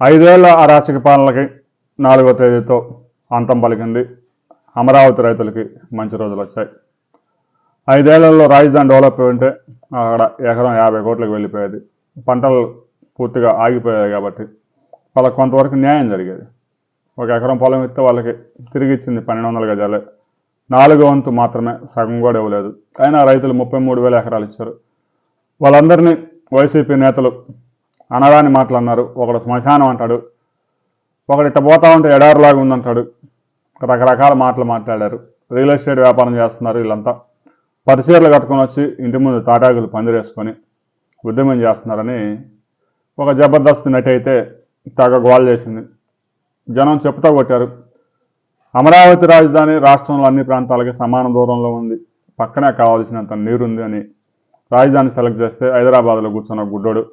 ఐదేళ్ళ అరాచక పాలనకి నాలుగో తేదీతో అంతం పలికింది అమరావతి రైతులకి మంచి రోజులు వచ్చాయి. ఐదేళ్ళలో రాజధాని డెవలప్ అయి ఉంటే అక్కడ ఎకరం యాభై కోట్లకు వెళ్ళిపోయేది. పంటలు పూర్తిగా ఆగిపోయాయి కాబట్టి వాళ్ళకి కొంతవరకు న్యాయం జరిగేది. ఒక ఎకరం పొలం ఇస్తే వాళ్ళకి తిరిగి ఇచ్చింది పన్నెండు వందల గజాలే. నాలుగో వంతు మాత్రమే సగం కూడా ఇవ్వలేదు. అయినా రైతులు ముప్పై మూడు వేల ఎకరాలు ఇచ్చారు. వాళ్ళందరినీ వైసీపీ నేతలు అనరాని మాటలు అన్నారు. ఒకడు శ్మశానం అంటాడు. ఒకడు ఇట్ట పోతా ఉంటే ఎడారులాగా ఉందంటాడు. రకరకాల మాటలు మాట్లాడారు. రియల్ ఎస్టేట్ వ్యాపారం చేస్తున్నారు వీళ్ళంతా. పరిచీరలు కట్టుకొని వచ్చి ఇంటి ముందు తాటాకులు పందిరేసుకొని ఉద్యమం చేస్తున్నారని ఒక జబర్దస్త్ నటి అయితే తెగ గోల్ చేసింది. జనం చెప్తా కొట్టారు. అమరావతి రాజధాని రాష్ట్రంలో అన్ని ప్రాంతాలకి సమాన దూరంలో ఉంది. పక్కనే కావాల్సినంత నీరుంది అని రాజధాని సెలెక్ట్ చేస్తే హైదరాబాద్లో కూర్చున్న గుడ్డోడు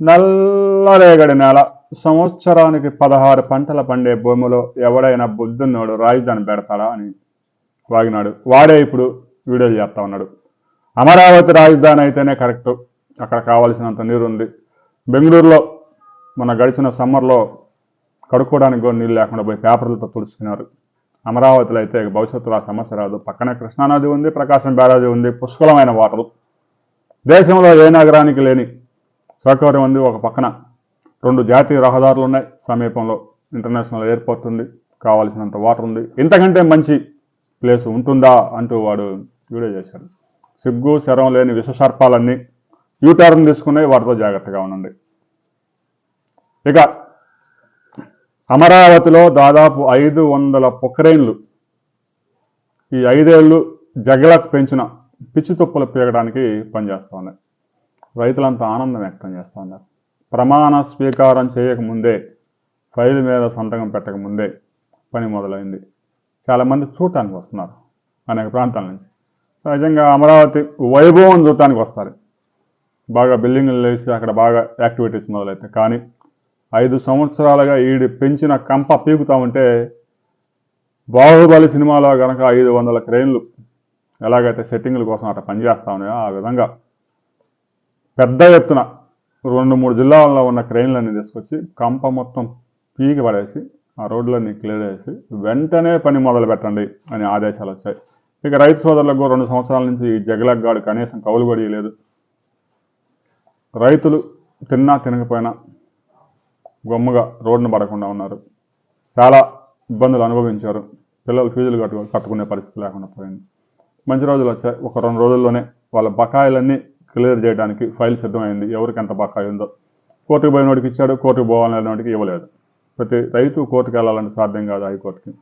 నల్లరేగడి నేల. సంవత్సరానికి పదహారు పంటలు పండే భూమిలో ఎవడైనా బుద్ధున్నోడు రాజధాని పెడతాడా అని వాగినాడు. వాడే ఇప్పుడు వీడియోలు చేస్తా ఉన్నాడు. అమరావతి రాజధాని అయితేనే కరెక్ట్. అక్కడ కావాల్సినంత నీరు ఉంది బెంగళూరులో మన గడిచిన సమ్మర్లో కడుక్కోవడానికి కూడా నీళ్ళు లేకుండా పోయి పేపర్లతో తుడుచుకున్నారు. అమరావతిలో అయితే భవిష్యత్తులో ఆ సమస్య రాదు. పక్కనే కృష్ణానది ఉంది ప్రకాశం బ్యారేజీ ఉంది పుష్కలమైన వాటర్. దేశంలో ఏ నగరానికి లేని సౌకర్యం ఉంది ఒక పక్కన రెండు జాతీయ రహదారులు ఉన్నాయి. సమీపంలో ఇంటర్నేషనల్ ఎయిర్పోర్ట్ ఉంది. కావాల్సినంత వాటర్ ఉంది. ఇంతకంటే మంచి ప్లేస్ ఉంటుందా అంటూ వాడు వీడియో చేశాడు. సిగ్గు శరం లేని విషసర్పాలన్నీ యూటర్న్ తీసుకున్నాయి వాటితో జాగ్రత్తగా ఉండండి. ఇక అమరావతిలో దాదాపు ఐదు వందల పొక్రెయిన్లు ఈ ఐదేళ్ళు జగలకు పెంచిన పిచ్చి తుప్పలు పీగడానికి పనిచేస్తూ ఉన్నాయి. రైతులంతా ఆనందం వ్యక్తం చేస్తూ ఉన్నారు. ప్రమాణ స్వీకారం చేయకముందే ఫైల్ మీద సంతకం పెట్టకముందే పని మొదలైంది. చాలామంది చూడటానికి వస్తున్నారు అనేక ప్రాంతాల నుంచి. సహజంగా అమరావతి వైభవం చూడటానికి వస్తారు. బాగా బిల్డింగ్లు వేసి అక్కడ బాగా యాక్టివిటీస్ మొదలవుతాయి కానీ ఐదు సంవత్సరాలుగా ఈడి పెంచిన కంప పీకుతా ఉంటే బాహుబలి సినిమాలో కనుక ఐదు వందల క్రెయిన్లు ఎలాగైతే సెట్టింగ్ల కోసం అట్లా పనిచేస్తా ఉన్నాయో ఆ విధంగా పెద్ద ఎత్తున రెండు మూడు జిల్లాల్లో ఉన్న క్రెయిన్లన్నీ తీసుకొచ్చి కంప మొత్తం పీకి పడేసి ఆ రోడ్లన్నీ క్లియర్ చేసి వెంటనే పని మొదలు పెట్టండి అని ఆదేశాలు వచ్చాయి. ఇక రైతు సోదరులకు రెండు సంవత్సరాల నుంచి ఈ జగలగ్గాడు కనీసం కౌలు కూడా లేదు. రైతులు తిన్నా తినకపోయినా గమ్ముగా రోడ్డును పడకుండా ఉన్నారు. చాలా ఇబ్బందులు అనుభవించారు. పిల్లలు ఫీజులు కట్టు కట్టుకునే పరిస్థితి లేకుండా పోయింది. మంచి రోజులు వచ్చాయి. ఒక రెండు రోజుల్లోనే వాళ్ళ బకాయిలన్నీ క్లియర్ చేయడానికి ఫైల్ సిద్ధమైంది. ఎవరికి ఎంత బకాయి ఉందో. కోర్టుకు పోయినోడికి ఇచ్చాడు కోర్టుకు పోవాలనేవాడికి ఇవ్వలేదు. ప్రతి రైతు కోర్టుకు వెళ్ళాలంటే సాధ్యం కాదు హైకోర్టుకి.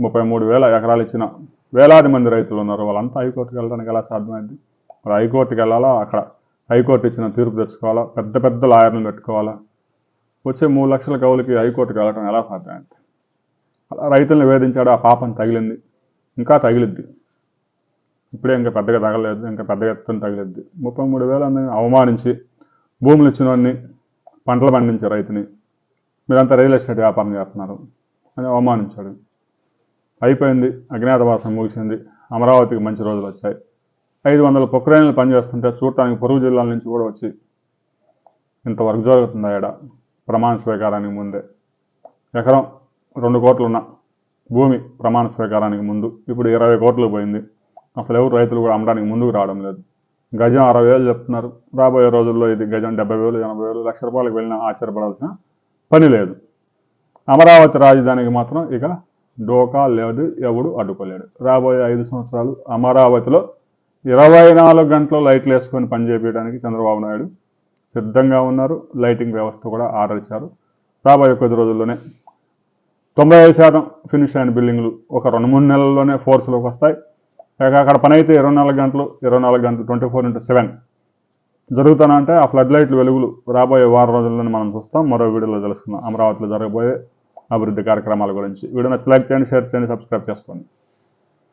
ముప్పై మూడు వేల ఎకరాలు ఇచ్చిన వేలాది మంది రైతులు ఉన్నారు. వాళ్ళంతా హైకోర్టుకి వెళ్ళడానికి ఎలా సాధ్యమైంది? మరి హైకోర్టుకి వెళ్ళాలా? అక్కడ హైకోర్టు ఇచ్చిన తీర్పు తెచ్చుకోవాలా? పెద్ద పెద్ద లాయర్లను పెట్టుకోవాలా? వచ్చే మూడు లక్షల కవులకి హైకోర్టుకి వెళ్ళడం ఎలా సాధ్యమైంది? అలా రైతులను వేధించాడు. ఆ పాపం తగిలింది. ఇంకా తగిలిద్ది. ఇప్పుడే ఇంకా పెద్దగా తగలేదు ఇంకా పెద్దగా ఎత్తున తగలేదు ముప్పై మూడు వేల మందిని అవమానించి భూములు ఇచ్చిన వాడిని పంటలు పండించే రైతుని మీరంతా రియల్ ఎస్టేట్ వ్యాపారం చేస్తున్నారు అని అవమానించాడు. అయిపోయింది అజ్ఞాతవాసం ముగిసింది. అమరావతికి మంచి రోజులు వచ్చాయి. ఐదు వందల పొక్రైన్లు పనిచేస్తుంటే చూడటానికి పొరుగు జిల్లాల నుంచి కూడా వచ్చి ఇంతవరకు జరుగుతుంది ఆడ ప్రమాణ స్వీకారానికి ముందే. ఎకరం రెండు కోట్లున్న భూమి ప్రమాణ స్వీకారానికి ముందు. ఇప్పుడు ఇరవై కోట్లు పోయింది. అసలు ఎవరు రైతులు కూడా అమ్మడానికి ముందుకు రావడం లేదు. గజం అరవై వేలు చెప్తున్నారు. రాబోయే రోజుల్లో ఇది గజం డెబ్బై వేలు ఎనభై వేలు లక్ష రూపాయలకు వెళ్ళినా ఆశ్చర్యపడాల్సిన పని లేదు. అమరావతి రాజధానికి మాత్రం ఇక డోకా లేదు ఎవడు అడ్డుకోలేడు. రాబోయే ఐదు సంవత్సరాలు అమరావతిలో ఇరవై నాలుగు గంటలు లైట్లు వేసుకొని పనిచేయడానికి చంద్రబాబు నాయుడు సిద్ధంగా ఉన్నారు. లైటింగ్ వ్యవస్థ కూడా ఆర్డర్ ఇచ్చారు రాబోయే కొద్ది రోజుల్లోనే తొంభై ఐదు శాతం ఫినిష్ అయిన బిల్డింగ్లు ఒక రెండు మూడు నెలల్లోనే ఫోర్స్లోకి వస్తాయి. ఇక అక్కడ పని అయితే ఇరవై నాలుగు గంటలు ఇరవై నాలుగు గంటలు ట్వంటీ ఫోర్ ఇంటూ సెవెన్ జరుగుతానంటే ఆ ఫ్లడ్ లైట్లు వెలుగులు రాబోయే వారం రోజుల్లోనే మనం చూస్తాం. మరో వీడియోలో తెలుసుకుందాం. అమరావతిలో జరగబోయే అభివృద్ధి కార్యక్రమాల గురించి. వీడియో సెలెక్ట్ చేయండి షేర్ చేయండి సబ్స్క్రైబ్ చేసుకోండి.